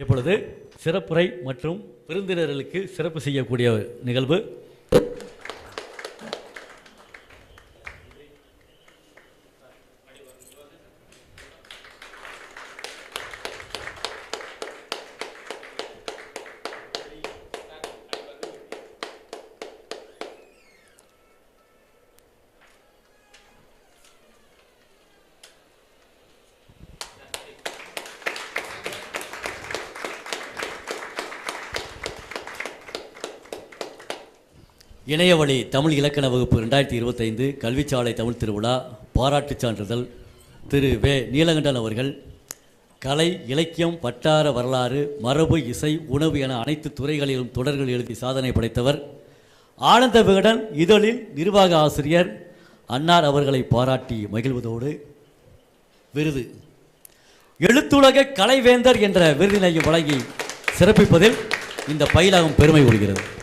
இப்பொழுது சிறப்புரை மற்றும் விருந்தினர்களுக்கு சிறப்பு செய்யக்கூடிய நிகழ்வு. இணையவழி தமிழ் இலக்கண வகுப்பு ரெண்டாயிரத்தி இருபத்தைந்து கல்விச்சாலை தமிழ் திருவிழா பாராட்டுச் சான்றிதழ் திரு வே. நீலகண்டன் அவர்கள். கலை இலக்கியம் வட்டார வரலாறு மரபு இசை உணவு என அனைத்து துறைகளிலும் தொடர்கள் எழுதி சாதனை படைத்தவர். ஆனந்த விகடன் இதழில் நிர்வாக ஆசிரியர். அன்னார் அவர்களை பாராட்டி மகிழ்வதோடு விருது. எழுத்துலக கலைவேந்தர் என்ற விருதினையும் வழங்கி சிறப்பிப்பதில் இந்த பயிலகம் பெருமை கொள்கிறது.